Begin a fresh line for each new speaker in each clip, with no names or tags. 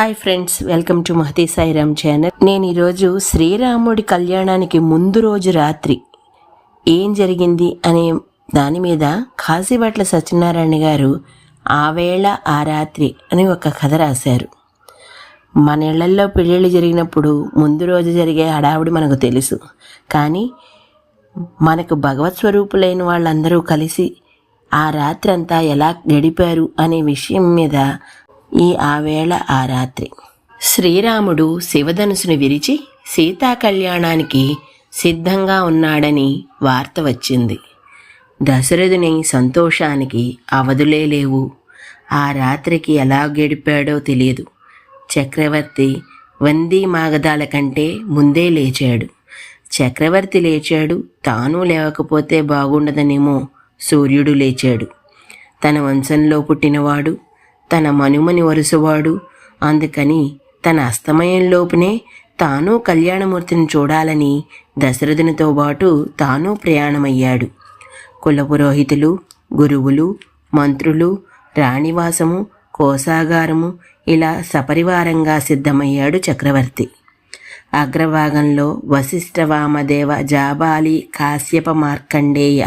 Hi friends welcome to Mahathi Sairam channel. నేను ఈరోజు శ్రీరాముడి కళ్యాణానికి ముందు రోజు రాత్రి ఏం జరిగింది అనే దాని మీద కాశీభట్ల సత్యనారాయణ గారు ఆ వేళ ఆ రాత్రి అని ఒక కథ రాశారు. మన ఇళ్ళల్లో పెళ్ళిళ్ళు జరిగినప్పుడు ముందు రోజు జరిగే హడావుడి మనకు తెలుసు. కానీ మనకు భగవత్ స్వరూపులైన వాళ్ళందరూ కలిసి ఆ రాత్రి అంతా ఎలా గడిపారు అనే విషయం మీద ఈ ఆవేళ ఆ రాత్రి. శ్రీరాముడు శివధనుసును విరిచి సీతా కళ్యాణానికి సిద్ధంగా ఉన్నాడని వార్త వచ్చింది. దశరథుని సంతోషానికి అవధులే లేవు. ఆ రాత్రికి ఎలా గడిపాడో తెలియదు. చక్రవర్తి వందీ మాగదాల కంటే ముందే లేచాడు. చక్రవర్తి లేచాడు తాను లేవకపోతే బాగుండదనేమో సూర్యుడు లేచాడు. తన వంశంలో పుట్టినవాడు తన మనుమని వరుసవాడు. అందుకని తన అస్తమయంలోపునే తాను కళ్యాణమూర్తిని చూడాలని దశరథునితో పాటు తాను ప్రయాణమయ్యాడు. కులపురోహితులు గురువులు మంత్రులు రాణివాసము కోసాగారము ఇలా సపరివారంగా సిద్ధమయ్యాడు చక్రవర్తి. అగ్రభాగంలో వశిష్ఠ వామదేవ జాబాలి కాశ్యప మార్కండేయ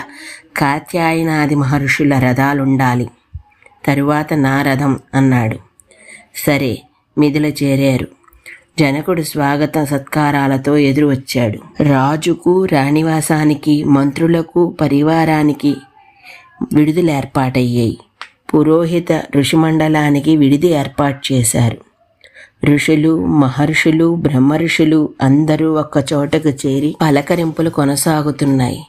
కాత్యాయనాది మహర్షుల రథాలుండాలి. తరువాత నా రథం అన్నాడు. సరే మిదిల చేరారు. జనకుడు స్వాగత సత్కారాలతో ఎదురు వచ్చాడు రాజుకు రాణివాసానికి మంత్రులకు పరివారానికి విడుదల ఏర్పాటయ్యాయి. పురోహిత ఋషిమండలానికి విడిది ఏర్పాటు చేశారు. ఋషులు మహర్షులు బ్రహ్మర్షులు అందరూ ఒక్క చోటకు చేరి పలకరింపులు కొనసాగుతున్నాయి.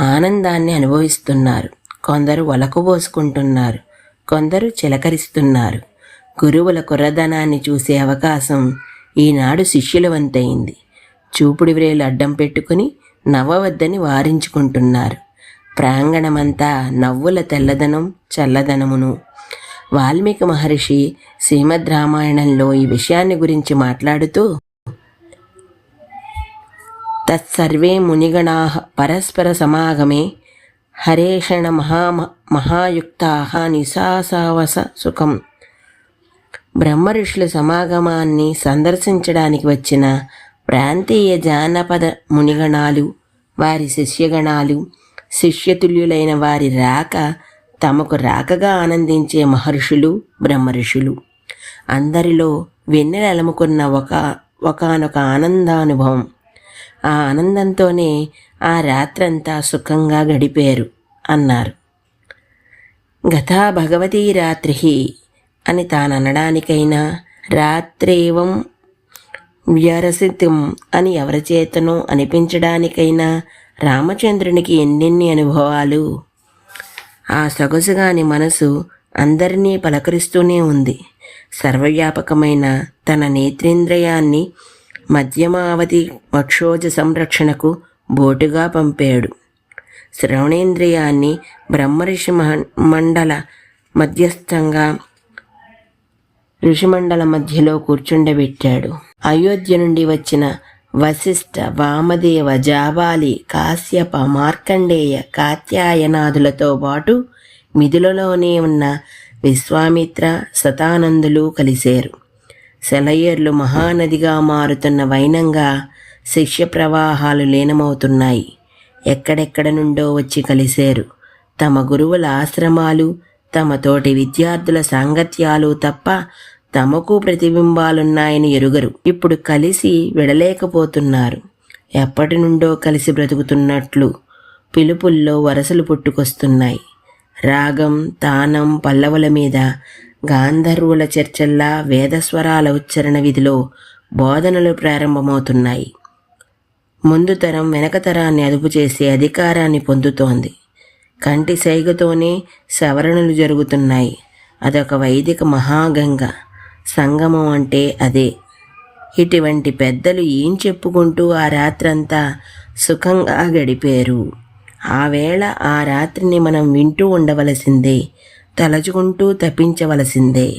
ఆనందాన్ని అనుభవిస్తున్నారు. కొందరు వలకబోసుకుంటున్నారు కొందరు చిలకరిస్తున్నారు. గురువుల కుర్రదనాన్ని చూసే అవకాశం ఈనాడు శిష్యుల వంతయింది చూపుడు వ్రేలు అడ్డం పెట్టుకుని నవ్వవద్దని వారించుకుంటున్నారు. ప్రాంగణమంతా నవ్వుల తెల్లదనం చల్లదనమును. వాల్మీకి మహర్షి శ్రీమద్ రామాయణంలో ఈ విషయాన్ని గురించి మాట్లాడుతూ తత్సర్వే మునిగణా పరస్పర సమాగమే హరేషణ మహా మహాయుక్తా నిశాసావస సుఖం. బ్రహ్మఋషుల సమాగమాన్ని సందర్శించడానికి వచ్చిన ప్రాంతీయ జానపద మునిగణాలు వారి శిష్యగణాలు శిష్యతుల్యులైన వారి రాక తమకు రాకగా ఆనందించే మహర్షులు బ్రహ్మఋషులు. అందరిలో వెన్నెలముకున్న ఒక ఒకనొక ఆనందానుభవం. ఆ ఆనందంతోనే ఆ రాత్రంతా సుఖంగా గడిపారు అన్నారు. గతా భగవతీ రాత్రి అని తాననడానికైనా రాత్రేవం వ్యరసితం అని ఎవరి చేతనో అనిపించడానికైనా రామచంద్రునికి ఎన్నెన్ని అనుభవాలు? ఆ సొగసుగాని మనసు అందరినీ పలకరిస్తూనే ఉంది. సర్వవ్యాపకమైన తన నేత్రేంద్రయాన్ని మధ్యమావధి వక్షోజ సంరక్షణకు బోటుగా పంపాడు. శ్రవణేంద్రియాన్ని బ్రహ్మర్షి మండల మధ్యస్థంగా ఋషిమండల మధ్యలో కూర్చుండబెట్టాడు. అయోధ్య నుండి వచ్చిన వశిష్ఠ వామదేవ జాబాలి కాశ్యప మార్కండేయ కాత్యాయనాదులతో పాటు మిథులలోనే ఉన్న విశ్వామిత్ర శతానందులు కలిశారు. సెలయేర్లు మహానదిగా మారుతున్న వైనంగా శిష్య ప్రవాహాలు లీనమవుతున్నాయి. ఎక్కడెక్కడ నుండో వచ్చి కలిశారు తమ గురువుల ఆశ్రమాలు తమ తోటి విద్యార్థుల సాంగత్యాలు తప్ప తమకు ప్రతిబింబాలున్నాయని ఎరుగరు. ఇప్పుడు కలిసి విడలేకపోతున్నారు. ఎప్పటి నుండో కలిసి బ్రతుకుతున్నట్లు పిలుపుల్లో వరసలు పుట్టుకొస్తున్నాయి. రాగం తానం పల్లవుల మీద గాంధర్వుల చర్చల్లా వేదస్వరాల ఉచ్చరణ విధిలో బోధనలు ప్రారంభమవుతున్నాయి. ముందు తరం వెనక తరాన్ని అదుపు చేసే అధికారాన్ని పొందుతోంది. కంటి సైగతోనే సవరణలు జరుగుతున్నాయి. అదొక వైదిక మహాగంగ. సంగమం అంటే అదే. ఇటువంటి పెద్దలు ఏం చెప్పుకుంటూ ఆ రాత్రంతా సుఖంగా గడిపారు? ఆ వేళ ఆ రాత్రిని మనం వింటూ ఉండవలసిందే తలచుకుంటూ తప్పించవలసిందే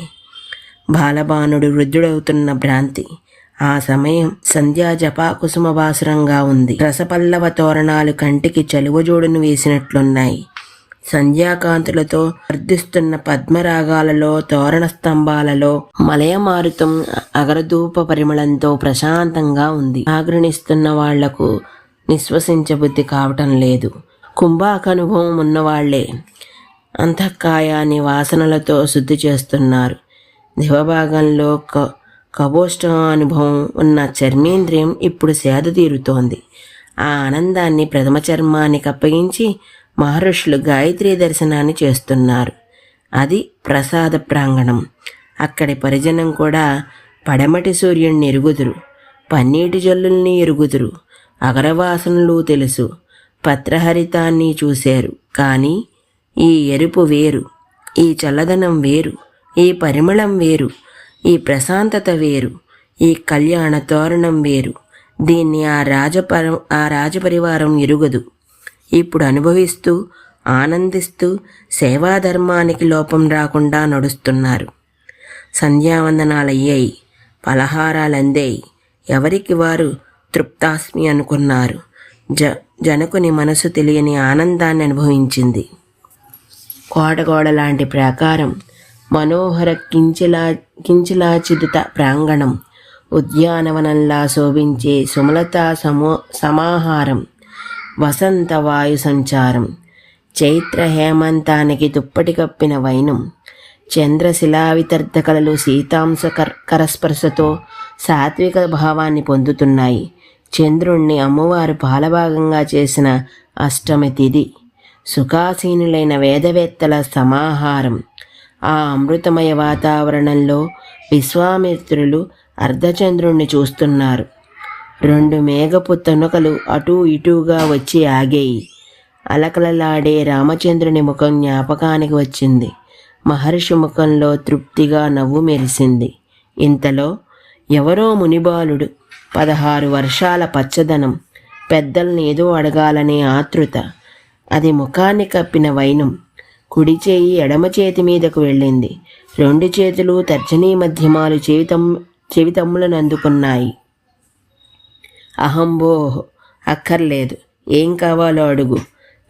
బాలబానుడు వృద్ధుడవుతున్న భ్రాంతి. ఆ సమయం సంధ్యా జపాకుసుమభాసురంగా ఉంది. రసపల్లవ తోరణాలు కంటికి చలువజోడును వేసినట్లున్నాయి. సంధ్యాకాంతులతో వర్ధిస్తున్న పద్మరాగాలలో తోరణ స్తంభాలలో మలయమారుతం అగరధూప పరిమళంతో ప్రశాంతంగా ఉంది. ఆగ్రణిస్తున్న వాళ్ళకు నిశ్వసించబుద్ధి కావటం లేదు. కుంభాక అనుభవం ఉన్నవాళ్ళే అంతఃకాయాన్ని వాసనలతో శుద్ధి చేస్తున్నారు. దివభాగంలో క కబోష్ట అనుభవం ఉన్న చర్మేంద్రియం ఇప్పుడు సేద తీరుతోంది. ఆ ఆనందాన్ని ప్రథమ చర్మానికి అప్పగించి మహర్షులు గాయత్రి దర్శనాన్ని చేస్తున్నారు. అది ప్రసాద ప్రాంగణం. అక్కడి పరిజనం కూడా పడమటి సూర్యుణ్ణి ఎరుగుదురు. పన్నీటి జల్లుల్ని ఎరుగుదురు. అగరవాసనలు తెలుసు. పత్రహరితాన్ని చూశారు. కానీ ఈ ఎరుపు వేరు. ఈ చల్లదనం వేరు. ఈ పరిమళం వేరు. ఈ ప్రశాంతత వేరు ఈ కళ్యాణ తోరణం వేరు. దీన్ని ఆ రాజపర ఆ రాజపరివారం ఎరుగదు. ఇప్పుడు అనుభవిస్తూ ఆనందిస్తూ సేవాధర్మానికి లోపం రాకుండా నడుస్తున్నారు. సంధ్యావందనాలయ్యాయి పలహారాలందాయి. ఎవరికి వారు తృప్తాస్మి అనుకున్నారు? జ జనకుని మనసు తెలియని ఆనందాన్ని అనుభవించింది. కోటగోడ లాంటి ప్రాకారం మనోహర కించిలా కించిలాచిదుత ప్రాంగణం. ఉద్యానవనంలా శోభించే సుమలతా సమో సమాహారం. వసంత వాయు సంచారం. చైత్ర హేమంతానికి దుప్పటి కప్పిన వైనం. చంద్రశిలావితర్ధకలలు శీతాంశ కర్ కరస్పర్శతో సాత్విక భావాన్ని పొందుతున్నాయి. చంద్రుణ్ణి అమ్మవారు పాలభాగంగా చేసిన అష్టమి తిది. సుఖాసీనులైన వేదవేత్తల సమాహారం. ఆ అమృతమయ వాతావరణంలో విశ్వామిత్రులు అర్ధచంద్రుణ్ణి చూస్తున్నారు. రెండు మేఘపు తనుకలు అటూ ఇటూగా వచ్చి ఆగేయి. అలకలలాడే రామచంద్రుని ముఖం జ్ఞాపకానికి వచ్చింది. మహర్షి ముఖంలో తృప్తిగా నవ్వు మెరిసింది. ఇంతలో ఎవరో మునిబాలుడు పదహారు వర్షాల పచ్చదనం పెద్దల్ని ఏదో అడగాలనే ఆతృత అది ముఖాన్ని కప్పిన వైనం కుడి చేయి ఎడమ చేతి మీదకు వెళ్ళింది. రెండు చేతులు తర్జనీ మధ్యమాలు చెవితమ్ చెవితమ్ములను అందుకున్నాయి అహంబో అక్కర్లేదు. ఏం కావాలో అడుగు.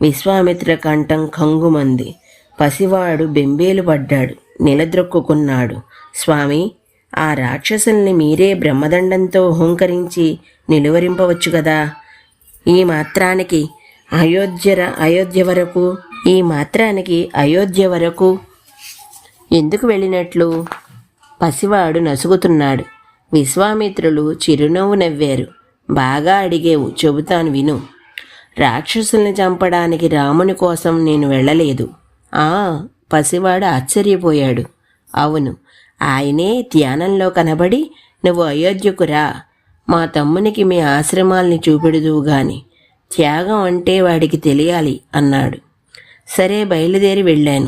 విశ్వామిత్ర కంఠం కంగుమంది. పసివాడు బెంబేలు పడ్డాడు. నిలద్రొక్కుకున్నాడు. స్వామి ఆ రాక్షసుల్ని మీరే బ్రహ్మదండంతో హుంకరించి నిలువరింపవచ్చు కదా ఈ మాత్రానికి అయోధ్య అయోధ్య వరకు ఈ మాత్రానికి అయోధ్య వరకు. ఎందుకు వెళ్ళినట్లు? పసివాడు నసుగుతున్నాడు. విశ్వామిత్రులు చిరునవ్వు నవ్వారు. బాగా అడిగేవు చెబుతాను విను. రాక్షసుల్ని చంపడానికి రాముని కోసం నేను వెళ్ళలేదు. ఆ పసివాడు ఆశ్చర్యపోయాడు. అవును ఆయనే ధ్యానంలో కనబడి నువ్వు అయోధ్యకు రా. మా తమ్మునికి మీ ఆశ్రమాల్ని చూపెడుదువు గాని త్యాగం అంటే వాడికి తెలియాలి అన్నాడు. సరే బయలుదేరి వెళ్ళాను.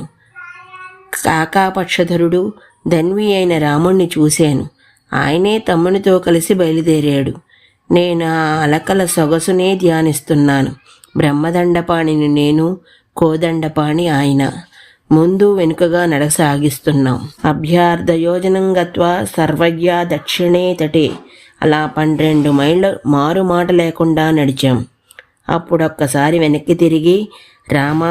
కాకాపక్షధరుడు ధన్వి అయిన రాముణ్ణి చూశాను. ఆయనే తమ్మునితో కలిసి బయలుదేరాడు. నేను ఆ అలకల సొగసునే ధ్యానిస్తున్నాను. బ్రహ్మదండపాణిని నేను కోదండపాణి ఆయన. ముందు వెనుకగా నడసాగిస్తున్నాం. అభ్యర్థ యోజనం గత్వా సర్వజ్ఞ దక్షిణే తటే. అలా పన్నెండు మైళ్ళ మారు మాట లేకుండా నడిచాం. అప్పుడొక్కసారి వెనక్కి తిరిగి రామా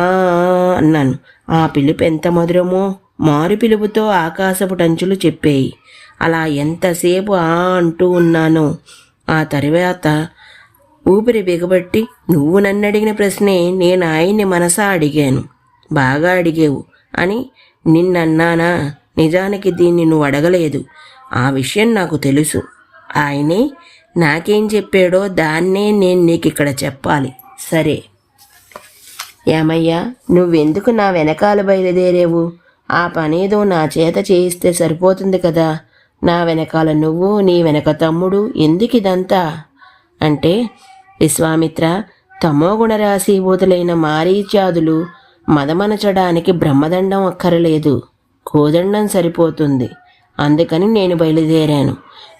అన్నాను. ఆ పిలుపు ఎంత మధురమో. మారు పిలుపుతో ఆకాశపు టంచులు చెప్పేయి. అలా ఎంతసేపు ఆ అంటూ ఉన్నానో. ఆ తరువాత ఊపిరి బిగబట్టి నువ్వు నన్ను అడిగిన ప్రశ్నే నేను ఆయన్ని మనసా అడిగాను. బాగా అడిగేవు అని నిన్నన్నానా. నిజానికి దీన్ని నువ్వు అడగలేదు. ఆ విషయం నాకు తెలుసు. ఆయనే నాకేం చెప్పాడో దాన్నే నేను నీకు ఇక్కడ చెప్పాలి. సరే. ఏమయ్యా నువ్వెందుకు నా వెనకాల బయలుదేరేవు? ఆ పనేదో నా చేత చేయిస్తే సరిపోతుంది కదా. నా వెనకాల నువ్వు నీ వెనక తమ్ముడు ఎందుకు ఇదంతా అంటే విశ్వామిత్ర తమోగుణ రాశీభూతులైన మారీచాదులు మదమనచడానికి బ్రహ్మదండం అక్కరలేదు. కోదండం సరిపోతుంది. అందుకని నేను బయలుదేరాను.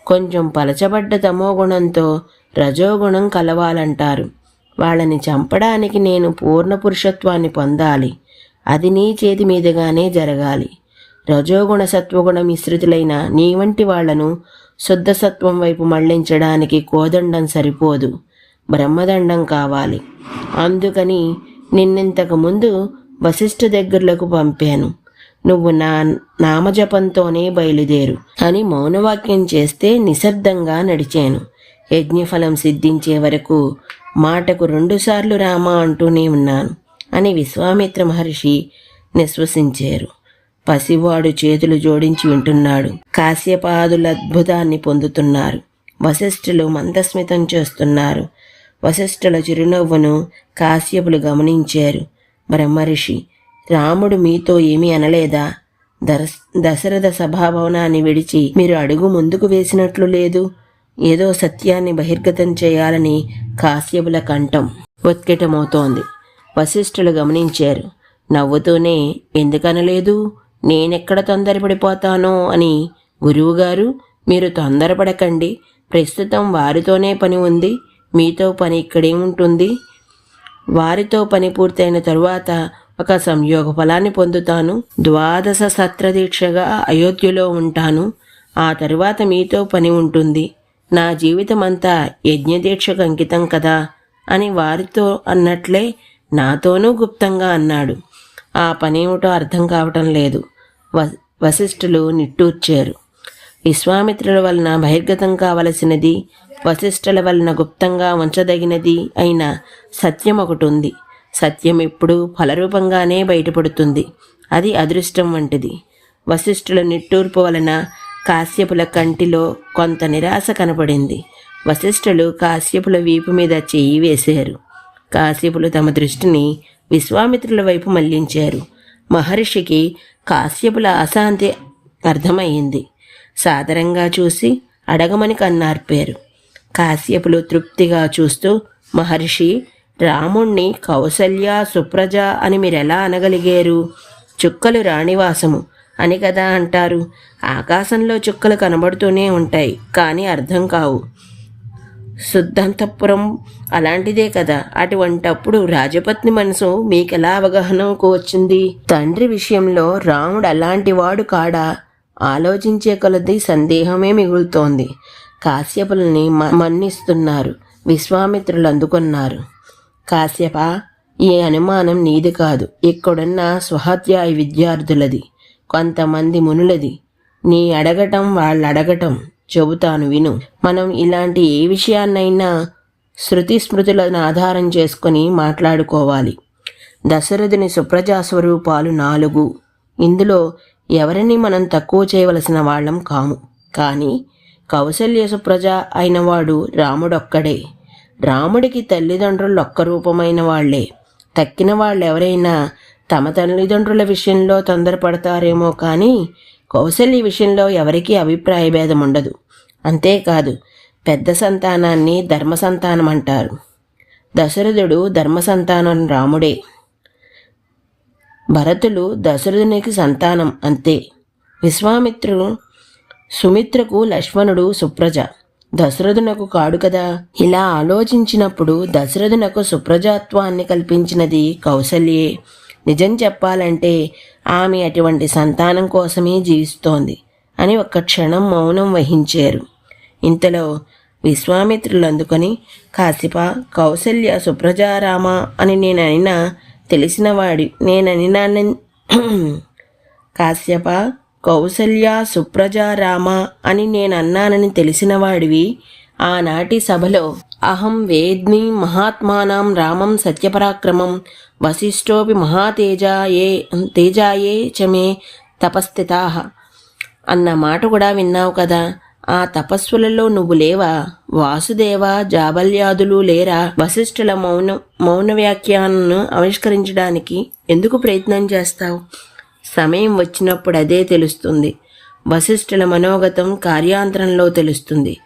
కొంచెం పలచబడ్డ తమోగుణంతో రజోగుణం కలవాలంటారు. వాళ్ళని చంపడానికి నేను పూర్ణ పురుషత్వాన్ని పొందాలి. అది నీ చేతి మీదుగానే జరగాలి. రజోగుణ సత్వగుణ మిశ్రితులైన నీ వంటి వాళ్ళను శుద్ధ సత్వం వైపు మళ్ళించడానికి కోదండం సరిపోదు. బ్రహ్మదండం కావాలి. అందుకని నిన్నింతకు ముందు వశిష్ఠ దగ్గరలకు పంపాను. నువ్వు నా నామజపంతోనే బయలుదేరు అని మౌనవాక్యం చేస్తే నిశ్శబ్దంగా నడిచాను. యజ్ఞఫలం సిద్ధించే వరకు మాటకు రెండుసార్లు రామా అంటూనే ఉన్నాను అని విశ్వామిత్ర మహర్షి నిశ్వసించారు. పసివాడు చేతులు జోడించి వింటున్నాడు. కాశ్యపాదుల అద్భుతాన్ని పొందుతున్నారు. వశిష్ఠులు మందస్మితం చేస్తున్నారు. వశిష్ఠుల చిరునవ్వును కాశ్యపులు గమనించారు. బ్రహ్మర్షి రాముడు మీతో ఏమీ అనలేదా? దశరథ సభాభవనాన్ని విడిచి మీరు అడుగు ముందుకు వేసినట్లు లేదు? ఏదో సత్యాన్ని బహిర్గతం చేయాలని కాశ్యపుల కంఠం ఉత్కటమవుతోంది. వశిష్ఠులు గమనించారు. నవ్వుతూనే ఎందుకనలేదు? నేనెక్కడ తొందరపడిపోతానో అని గురువుగారు మీరు తొందరపడకండి. ప్రస్తుతం వారితోనే పని ఉంది. మీతో పని ఇక్కడే ఉంటుంది. వారితో పని పూర్తయిన తరువాత ఒక సంయోగ ఫలాన్ని పొందుతాను. ద్వాదశ సత్రదీక్షగా అయోధ్యలో ఉంటాను. ఆ తరువాత మీతో పని ఉంటుంది. నా జీవితమంతా యజ్ఞదీక్షకు అంకితం కదా అని వారితో అన్నట్లే నాతోనూ గుప్తంగా అన్నాడు. ఆ పనేమిటో అర్థం కావటం లేదు. వ వశిష్ఠులు నిట్టూర్చారు. విశ్వామిత్రుల వలన బహిర్గతం కావలసినది వశిష్ఠుల వలన గుప్తంగా ఉంచదగినది అయిన సత్యం ఒకటి ఉంది సత్యం ఎప్పుడూ ఫలరూపంగానే బయటపడుతుంది. అది అదృష్టం వంటిది. వశిష్ఠుల నిట్టూర్పు వలన కాశ్యపుల కంటిలో కొంత నిరాశ కనపడింది. వశిష్ఠులు కాశ్యపుల వీపు మీద చెయ్యి వేశారు. కాశ్యపులు తమ దృష్టిని విశ్వామిత్రుల వైపు మళ్ళించారు. మహర్షికి కాశ్యపుల అశాంతి అర్థమయ్యింది. సాదరంగా చూసి అడగమని కన్నార్పారు. కాశ్యపులు తృప్తిగా చూస్తూ మహర్షి రాముణ్ణి కౌసల్య సుప్రజ అని మీరెలా అనగలిగారు? చుక్కలు రాణివాసము. అని కదా అంటారు. ఆకాశంలో చుక్కలు కనబడుతూనే ఉంటాయి కానీ అర్థం కావు. శుద్ధాంతపురం అలాంటిదే కదా. అటువంటప్పుడు రాజపత్ని మనసు మీకెలా అవగాహనకు వచ్చింది? తండ్రి విషయంలో రాముడు అలాంటివాడు కాడా? ఆలోచించే కొలది సందేహమే మిగులుతోంది. కాశ్యపుల్ని మ- మన్నిస్తున్నారు. విశ్వామిత్రులు అందుకున్నారు. కాశ్యప ఈ అనుమానం నీది కాదు. ఇక్కడున్న స్వహత్యాయ విద్యార్థులది. కొంతమంది మునులది. నీ అడగటం వాళ్ళు అడగటం చెబుతాను విను. మనం ఇలాంటి ఏ విషయాన్నైనా శృతి స్మృతులను ఆధారం చేసుకొని మాట్లాడుకోవాలి. దశరథుని సుప్రజాస్వరూపాలు నాలుగు. ఇందులో ఎవరిని మనం తక్కువ చేయవలసిన వాళ్ళం కాము. కానీ కౌశల్య సుప్రజ అయినవాడు రాముడొక్కడే. రాముడికి తల్లిదండ్రులు ఒక్క రూపమైన వాళ్ళే తక్కిన వాళ్ళెవరైనా తమ తల్లిదండ్రుల విషయంలో తొందరపడతారేమో కానీ కౌశల్య విషయంలో ఎవరికీ అభిప్రాయ భేదం ఉండదు. అంతేకాదు పెద్ద సంతానాన్ని ధర్మ సంతానం అంటారు. దశరథుడు ధర్మ సంతానం రాముడే. భరతులు దశరథునికి సంతానం అంతే. విశ్వామిత్రుడు సుమిత్రకు లక్ష్మణుడు సుప్రజ. దశరథునకు కాడు కదా. ఇలా ఆలోచించినప్పుడు దశరథునకు సుప్రజాత్వాన్ని కల్పించినది కౌసల్యే. నిజం చెప్పాలంటే ఆమె అటువంటి సంతానం కోసమే జీవిస్తోంది అని ఒక్క క్షణం మౌనం వహించారు. ఇంతలో విశ్వామిత్రులు అందుకొని కాసిప కౌసల్య సుప్రజారామ అని నేను తెలిసినవాడి నేననినా కాశ్యప కౌసల్య సుప్రజారామ అని నేను అన్నానని తెలిసినవాడివి ఆనాటి సభలో అహం వేద్మి మహాత్మానం రామం సత్యపరాక్రమం వశిష్ఠోపి మహాతేజాయే తేజాయే చమే తపస్థితా. అన్న మాట కూడా విన్నావు కదా. ఆ తపస్సులలో నువ్వు లేవా? వాసుదేవ జాబల్యాదులు లేరా? వశిష్ఠుల మౌన మౌన వ్యాఖ్యానను ఆవిష్కరించడానికి ఎందుకు ప్రయత్నం చేస్తావు? సమయం వచ్చినప్పుడు అదే తెలుస్తుంది. వశిష్ఠుల మనోగతం కార్యాంతరంలో తెలుస్తుంది.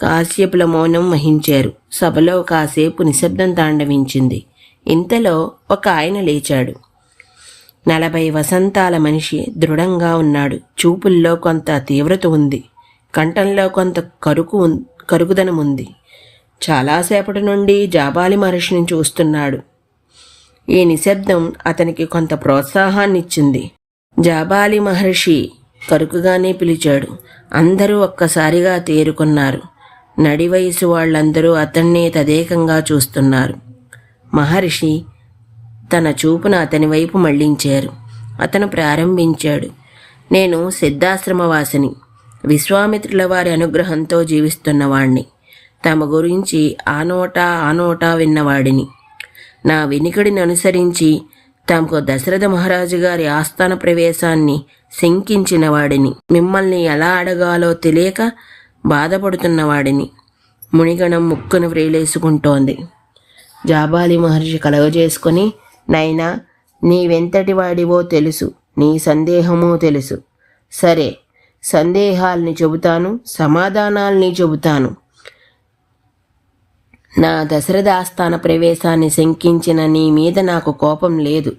కాశ్యపుల మౌనం వహించారు. సభలో కాసేపు నిశ్శబ్దం తాండవించింది. ఇంతలో ఒక ఆయన లేచాడు. నలభై వసంతాల మనిషి దృఢంగా ఉన్నాడు. చూపుల్లో కొంత తీవ్రత ఉంది. కంఠంలో కొంత కరుకు ఉన్- కరుకుదనం ఉంది. చాలాసేపటి నుండి జాబాలి మహర్షిని చూస్తున్నాడు. ఈ నిశ్శబ్దం అతనికి కొంత ప్రోత్సాహాన్నిచ్చింది. జాబాలి మహర్షి కరుకుగానే పిలిచాడు. అందరూ ఒక్కసారిగా తేరుకున్నారు. నడి వయసు వాళ్ళందరూ అతన్నే తదేకంగా చూస్తున్నారు. మహర్షి తన చూపును అతని వైపు మళ్ళించారు. అతను ప్రారంభించాడు. నేను సిద్ధాశ్రమవాసిని. విశ్వామిత్రుల వారి అనుగ్రహంతో జీవిస్తున్నవాణ్ణి తమ గురించి ఆనోటా ఆనోటా విన్నవాడిని. నా వినికిడిని అనుసరించి తమకు దశరథ మహారాజు గారి ఆస్థాన ప్రవేశాన్ని శంకించిన వాడిని మిమ్మల్ని ఎలా అడగాలో తెలియక బాధపడుతున్నవాడిని మునిగణం ముక్కును వ్రేలేసుకుంటోంది. జాబాలి మహర్షి కలగజేసుకొని నైనా నీవెంతటి వాడివో తెలుసు. నీ సందేహమూ తెలుసు. సరే సందేహాల్ని చెబుతాను సమాధానాల్ని చెబుతాను. నా దశరథాస్థాన ప్రవేశాన్ని శంకించిన నీ మీద నాకు కోపం లేదు.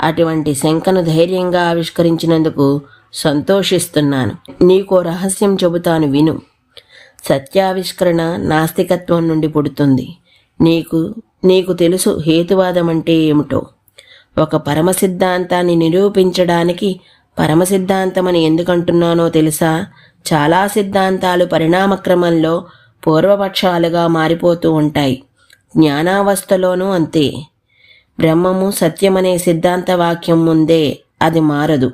అటువంటి శంకను ధైర్యంగా ఆవిష్కరించినందుకు సంతోషిస్తున్నాను. నీకో రహస్యం చెబుతాను విను. సత్యావిష్కరణ నాస్తికత్వం నుండి పుడుతుంది. నీకు నీకు తెలుసు హేతువాదం అంటే ఏమిటో. ఒక పరమ సిద్ధాంతాన్ని నిరూపించడానికి పరమ సిద్ధాంతమని ఎందుకంటున్నానో తెలుసా? చాలా సిద్ధాంతాలు పరిణామక్రమంలో పూర్వపక్షాలుగా మారిపోతూ ఉంటాయి. జ్ఞానావస్థలోనూ అంతే. బ్రహ్మము సత్యమనే సిద్ధాంత వాక్యం ముందే అది మారదు.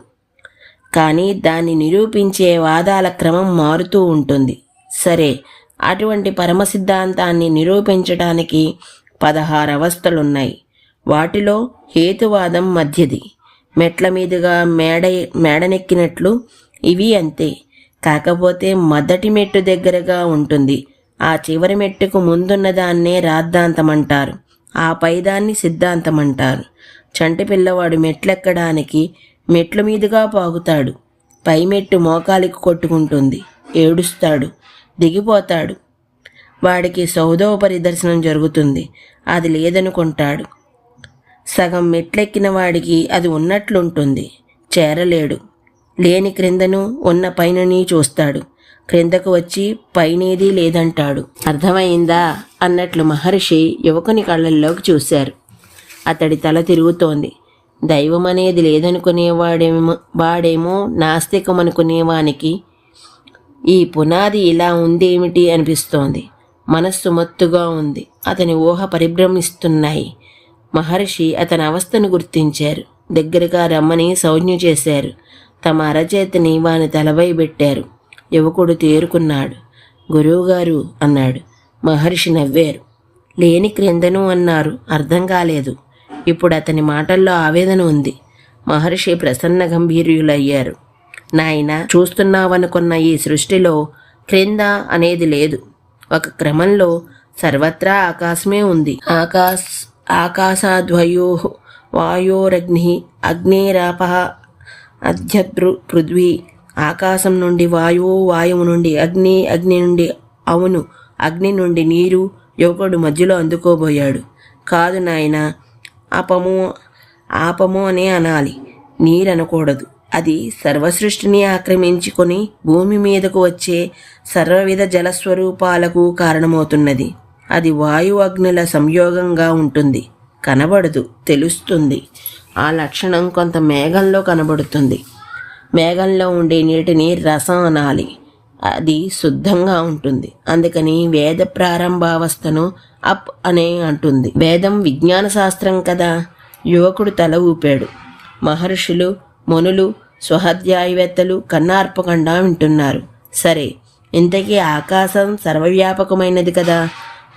కానీ దాన్ని నిరూపించే వాదాల క్రమం మారుతూ ఉంటుంది. సరే అటువంటి పరమ సిద్ధాంతాన్ని నిరూపించడానికి పదహారు అవస్థలున్నాయి వాటిలో హేతువాదం మధ్యది. మెట్ల మీదుగా మేడ మేడనెక్కినట్లు ఇవి అంతే. కాకపోతే మొదటి మెట్టు దగ్గరగా ఉంటుంది. ఆ చివరి మెట్టుకు ముందున్న దాన్నే రాద్ధాంతమంటారు. ఆ పైదాన్ని సిద్ధాంతమంటారు. చంటి పిల్లవాడు మెట్లెక్కడానికి మెట్ల మీదుగా పాగుతాడు పై మెట్టు మోకాలికి కొట్టుకుంటుంది. ఏడుస్తాడు. దిగిపోతాడు. వాడికి సౌదోపరి దర్శనం జరుగుతుంది. అది లేదనుకుంటాడు. సగం మెట్లెక్కిన వాడికి అది ఉన్నట్లుంటుంది. చేరలేడు. లేని క్రిందను ఉన్న పైనని చూస్తాడు. క్రిందకు వచ్చి పైనేది లేదంటాడు. అర్థమైందా? అన్నట్లు మహర్షి యువకుని కళ్ళల్లోకి చూశారు. అతడి తల తిరుగుతోంది. దైవం అనేది లేదనుకునేవాడేమో వాడేమో నాస్తికం అనుకునేవానికి ఈ పునాది ఇలా ఉందేమిటి అనిపిస్తోంది. మనస్సు మత్తుగా ఉంది. అతని ఊహ పరిభ్రమిస్తున్నాయి. మహర్షి అతని అవస్థను గుర్తించారు. దగ్గరగా రమ్మని సౌజ్ఞ చేశారు. తమ అరచేతిని వాని తలపై పెట్టారు. యువకుడు తేరుకున్నాడు. గురువుగారు అన్నాడు. మహర్షి నవ్వారు. లేని క్రిందను అన్నారు. అర్థం కాలేదు. ఇప్పుడు అతని మాటల్లో ఆవేదన ఉంది. మహర్షి ప్రసన్న గంభీర్యులయ్యారు. నాయన చూస్తున్నావనుకున్న ఈ సృష్టిలో క్రింద అనేది లేదు. ఒక క్రమంలో సర్వత్రా ఆకాశమే ఉంది. ఆకాశ ఆకాశాద్వయో వాయోరగ్ని అగ్నేరాప అధ్యద్రు పృథ్వీ ఆకాశం నుండి వాయువు వాయువు నుండి అగ్ని అగ్ని నుండి అవును అగ్ని నుండి నీరు యువకుడు మధ్యలో అందుకోబోయాడు. కాదు నాయన ఆపము ఆపము అనే అనాలి. నీరనకూడదు. అది సర్వసృష్టిని ఆక్రమించుకొని భూమి మీదకు వచ్చే సర్వవిధ జలస్వరూపాలకు కారణమవుతున్నది. అది వాయు అగ్నుల సంయోగంగా ఉంటుంది. కనబడదు తెలుస్తుంది. ఆ లక్షణం కొంత మేఘంలో కనబడుతుంది. మేఘంలో ఉండే నీటిని రసం అనాలి. అది శుద్ధంగా ఉంటుంది. అందుకని వేద ప్రారంభావస్థను అప్ అనే అంటుంది. వేదం విజ్ఞాన శాస్త్రం కదా. యువకుడు తల ఊపాడు. మహర్షులు మునులు స్వహధ్యాయవేత్తలు కన్నార్పకుండా వింటున్నారు. సరే ఇంతకీ ఆకాశం సర్వవ్యాపకమైనది కదా?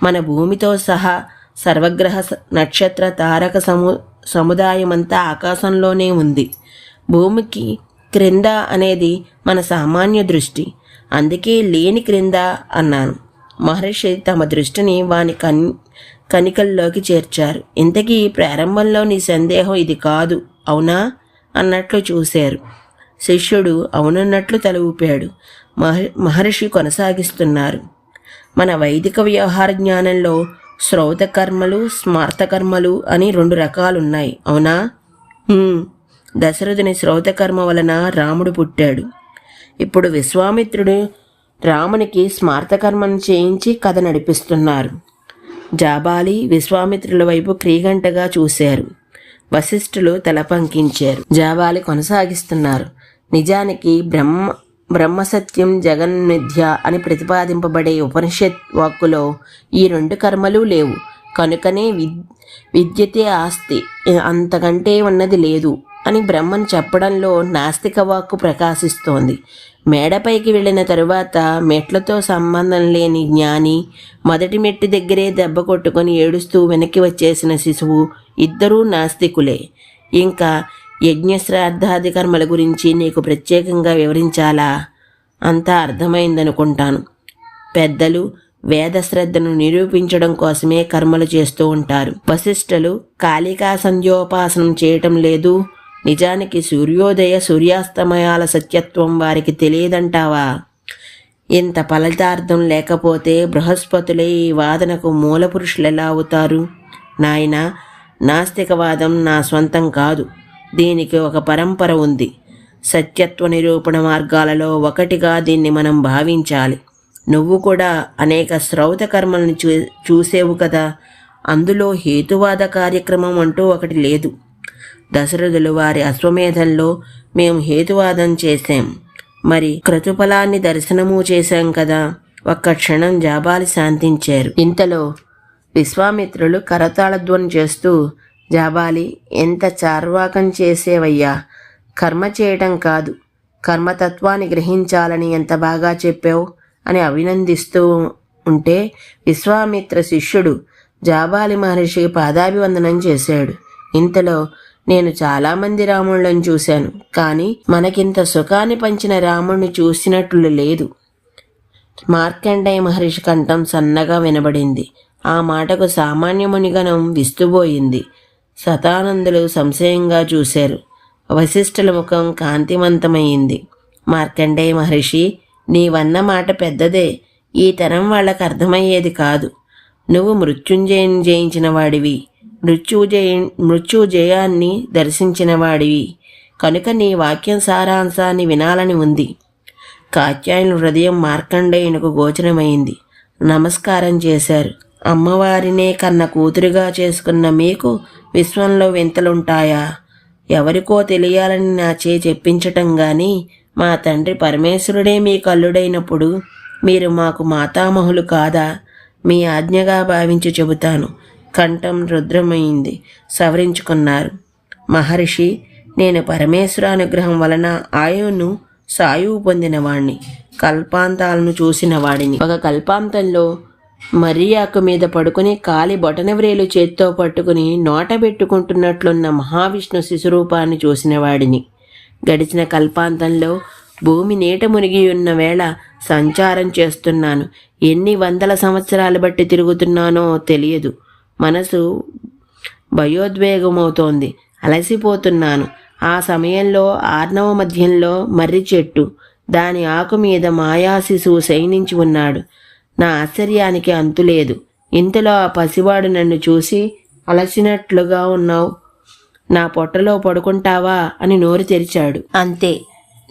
మన భూమితో సహా సర్వగ్రహ నక్షత్ర తారక సము సముదాయమంతా ఆకాశంలోనే ఉంది. భూమికి క్రింద అనేది మన సామాన్య దృష్టి. అందుకే లేని క్రింద అన్నాను. మహర్షి తమ దృష్టిని వాని కన్ కనికల్లోకి చేర్చారు. ఇంతకీ ప్రారంభంలో నీ సందేహం ఇది కాదు అవునా? అన్నట్లు చూశారు. శిష్యుడు అవునన్నట్లు తల ఊపాడు మహ మహర్షి కొనసాగిస్తున్నారు. మన వైదిక వ్యవహార జ్ఞానంలో శ్రౌత కర్మలు స్మార్త కర్మలు అని రెండు రకాలున్నాయి. అవునా? దశరథుని శ్రౌత కర్మ వలన రాముడు పుట్టాడు. ఇప్పుడు విశ్వామిత్రుడు రామునికి స్మార్తకర్మను చేయించి కథ నడిపిస్తున్నారు. జాబాలి విశ్వామిత్రుల వైపు క్రీగంటగా చూశారు. వశిష్ఠులు తలపంకించారు జాబాలి కొనసాగిస్తున్నారు. నిజానికి బ్రహ్మ బ్రహ్మసత్యం జగన్మిథ్య అని ప్రతిపాదింపబడే ఉపనిషత్ వాక్కులో ఈ రెండు కర్మలు లేవు. కనుకనే విద్ విద్యతే ఆస్తి. అంతకంటే ఉన్నది లేదు అని బ్రహ్మను చెప్పడంలో నాస్తిక వాక్కు ప్రకాశిస్తోంది. మేడపైకి వెళ్ళిన తరువాత మెట్లతో సంబంధం లేని జ్ఞాని మొదటి మెట్టి దగ్గరే దెబ్బ కొట్టుకొని ఏడుస్తూ వెనక్కి వచ్చేసిన శిశువు ఇద్దరూ నాస్తికులే. ఇంకా యజ్ఞశ్రాద్ధాది కర్మల గురించి నీకు ప్రత్యేకంగా వివరించాలా? అంతా అర్థమైందనుకుంటాను. పెద్దలు వేద శ్రద్ధను నిరూపించడం కోసమే కర్మలు చేస్తూ ఉంటారు. వశిష్ఠులు కాళికా సంధ్యోపాసనం చేయటం లేదు. నిజానికి సూర్యోదయ సూర్యాస్తమయాల సత్యత్వం వారికి తెలియదంటావా? ఇంత ఫలితార్థం లేకపోతే బృహస్పతులే ఈ వాదనకు మూల పురుషులు ఎలా అవుతారు? నాయన నాస్తికవాదం నా స్వంతం కాదు. దీనికి ఒక పరంపర ఉంది. సత్యత్వ నిరూపణ మార్గాలలో ఒకటిగా దీన్ని మనం భావించాలి. నువ్వు కూడా అనేక శ్రౌత కర్మలను చూ చూసేవు కదా? అందులో హేతువాద కార్యక్రమం అంటూ ఒకటి లేదు. దశరథులు వారి అశ్వమేధంలో మేము హేతువాదం చేశాం. మరి క్రతుఫలాన్ని దర్శనము చేశాం కదా. ఒక్క క్షణం జాబాలి శాంతించారు. ఇంతలో విశ్వామిత్రులు కరతాళధ్వని చేస్తూ జాబాలి ఎంత చార్వాకం చేసేవయ్యా? కర్మ చేయటం కాదు. కర్మతత్వాన్ని గ్రహించాలని ఎంత బాగా చెప్పావు? అని అభినందిస్తూ ఉంటే విశ్వామిత్ర శిష్యుడు జాబాలి మహర్షికి పాదాభివందనం చేశాడు. ఇంతలో నేను చాలామంది రాముళ్ళను చూశాను కానీ మనకింత సుఖాన్ని పంచిన రాముణ్ణి చూసినట్లు లేదు. మార్కండేయ మహర్షి కంఠం సన్నగా వినబడింది. ఆ మాటకు సామాన్యమునిగణం విస్తుబోయింది శతానందులు సంశయంగా చూశారు. వశిష్ఠుల ముఖం కాంతివంతమైంది మార్కండేయ మహర్షి నీవన్న మాట పెద్దదే. ఈ తరం వాళ్ళకు అర్థమయ్యేది కాదు. నువ్వు మృత్యుంజయం జయించిన వాడివి. మృత్యుజయ మృత్యుజయాన్ని జయాన్ని దర్శించినవాడివి కనుక నీ వాక్యం సారాంశాన్ని వినాలని ఉంది. కాత్యాయన హృదయం మార్కండేయునకు గోచరమైంది. నమస్కారం చేశారు. అమ్మవారినే కన్న కూతురుగా చేసుకున్న మీకు విశ్వంలో వింతలుంటాయా? ఎవరికో తెలియాలని నా చే చెప్పించటం గాని మా తండ్రి పరమేశ్వరుడే మీ కల్లుడైనప్పుడు మీరు మాకు మాతామహులు కాదా? మీ ఆజ్ఞగా భావించి చెబుతాను. కంఠం రుద్రమైంది సవరించుకున్నారు. మహర్షి నేను పరమేశ్వర అనుగ్రహం వలన ఆయువును సాయువు పొందినవాణ్ణి. కల్పాంతాలను చూసిన వాడిని. ఒక కల్పాంతంలో మర్యాకు మీద పడుకుని కాలి బొటనవ్రేలు చేత్తో పట్టుకుని నోట పెట్టుకుంటున్నట్లున్న మహావిష్ణు శిశురూపాన్ని చూసిన వాడిని. గడిచిన కల్పాంతంలో భూమి నీట మునిగి ఉన్న వేళ సంచారం చేస్తున్నాను. ఎన్ని వందల సంవత్సరాలు బట్టి తిరుగుతున్నానో తెలియదు. మనసు భయోద్వేగమవుతోంది. అలసిపోతున్నాను. ఆ సమయంలో ఆర్నవ మధ్యంలో మర్రి చెట్టు. దాని ఆకు మీద మాయాశిశువు శయనించి ఉన్నాడు. నా ఆశ్చర్యానికి అంతులేదు. ఇంతలో ఆ పసివాడు నన్ను చూసి అలసినట్లుగా ఉన్నావు. నా పొట్టలో పడుకుంటావా? అని నోరు తెరిచాడు. అంతే.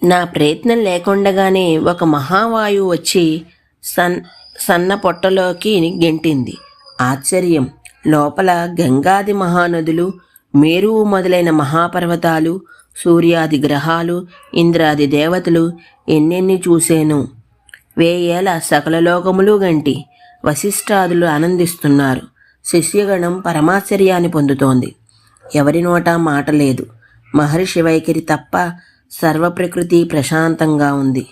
నా ప్రయత్నం లేకుండగానే ఒక మహావాయువు వచ్చి సన్ సన్న పొట్టలోకి గెంటింది. ఆశ్చర్యం. లోపల గంగాది మహానదులు మేరువు మొదలైన మహాపర్వతాలు సూర్యాది గ్రహాలు ఇంద్రాది దేవతలు ఎన్నెన్ని చూసేను. వేయేల సకల లోకములు గంటి వశిష్ఠాదులు ఆనందిస్తున్నారు. శిష్యగణం పరమాశ్చర్యాన్ని పొందుతోంది. ఎవరి నోటా మాట లేదు. మహర్షి వైఖరి తప్ప సర్వప్రకృతి ప్రశాంతంగా ఉంది.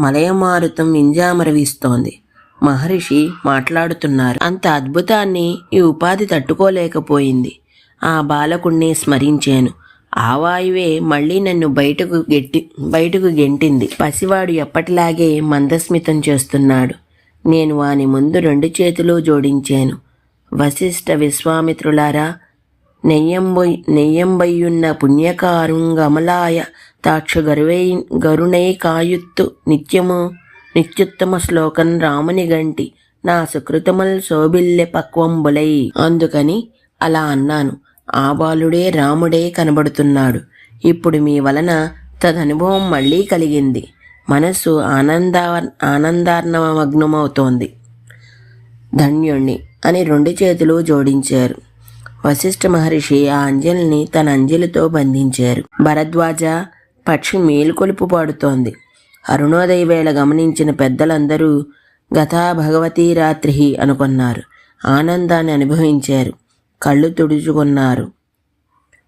మలయమారుతం వింజామరవీస్తోంది మహర్షి మాట్లాడుతున్నారు. అంత అద్భుతాన్ని ఈ ఉపాధి తట్టుకోలేకపోయింది. ఆ బాలకుణ్ణి స్మరించాను. ఆ వాయువే మళ్ళీ నన్ను బయటకు గెట్టి బయటకు గెంటింది. పసివాడు ఎప్పటిలాగే మందస్మితం చేస్తున్నాడు. నేను వాని ముందు రెండు చేతులు జోడించాను. వశిష్ఠ విశ్వామిత్రులారా నెయ్యంబొయ్ నెయ్యంబయ్యున్న పుణ్యకారుంగమలాయ తాక్ష గరువై గరుణై కాయుత్తు నిత్యము నిత్యుత్తమ శ్లోకం రాముని గంటి. నా సుకృతముల్ శోభిల్లె పక్వంబులై. అందుకని అలా అన్నాను. ఆ బాలుడే రాముడే కనబడుతున్నాడు. ఇప్పుడు మీ వలన తదనుభవం మళ్ళీ కలిగింది. మనస్సు ఆనంద ఆనందార్ణమగ్నమవుతోంది ధన్యుణ్ణి అని రెండు చేతులు జోడించారు. వశిష్ఠ మహర్షి ఆ అంజలిని తన అంజలితో బంధించారు. భరద్వాజ పక్షి మేలుకొలుపు పాడుతోంది. అరుణోదయ వేళ గమనించిన పెద్దలందరూ గతా భగవతీ రాత్రి అనుకున్నారు. ఆనందాన్ని అనుభవించారు. కళ్ళు తుడుచుకున్నారు.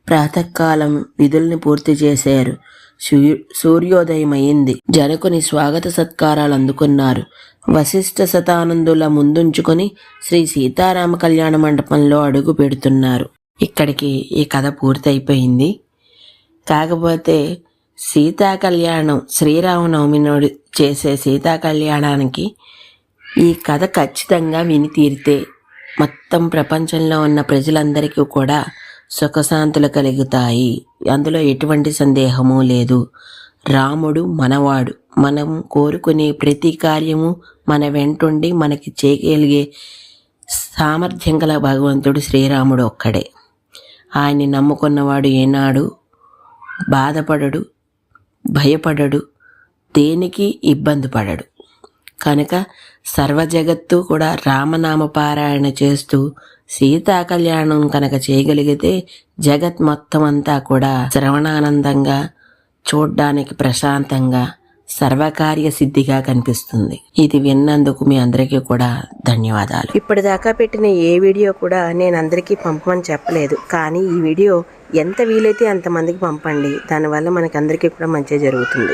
ప్రాతకాలం విధుల్ని పూర్తి చేశారు. సూర్యు- సూర్యోదయం అయింది జనకుని స్వాగత సత్కారాలు అందుకున్నారు వశిష్ఠ శతానందుల ముందుంచుకొని శ్రీ సీతారామ కళ్యాణ మండపంలో అడుగు పెడుతున్నారు. ఇక్కడికి ఈ కథ పూర్తయిపోయింది. కాకపోతే సీతా కళ్యాణం శ్రీరామనవమి నాడు చేసే సీతా కళ్యాణానికి ఈ కథ ఖచ్చితంగా విని తీరితే మొత్తం ప్రపంచంలో ఉన్న ప్రజలందరికీ కూడా సుఖశాంతులు కలుగుతాయి. అందులో ఎటువంటి సందేహము లేదు. రాముడు మనవాడు. మనం కోరుకునే ప్రతి కార్యము మన వెంటుండి మనకి చేయగలిగే సామర్థ్యం గల భగవంతుడు శ్రీరాముడు ఒక్కడే. ఆయన్ని నమ్ముకున్నవాడు ఏనాడు బాధపడడు భయపడడు దేనికి ఇబ్బంది పడడు. కనుక సర్వజగత్తు కూడా రామనామ పారాయణ చేస్తూ సీతా కళ్యాణం కనుక చేయగలిగితే జగత్ మొత్తం అంతా కూడా శ్రవణానందంగా చూడ్డానికి ప్రశాంతంగా సర్వకార్య సిద్ధిగా కనిపిస్తుంది. ఇది విన్నందుకు మీ అందరికీ కూడా ధన్యవాదాలు.
ఇప్పటిదాకా పెట్టిన ఏ వీడియో కూడా నేను అందరికీ పంపమని చెప్పలేదు. కానీ ఈ వీడియో ఎంత వీలైతే అంతమందికి పంపండి. దానివల్ల మనకి అందరికీ కూడా మంచి జరుగుతుంది.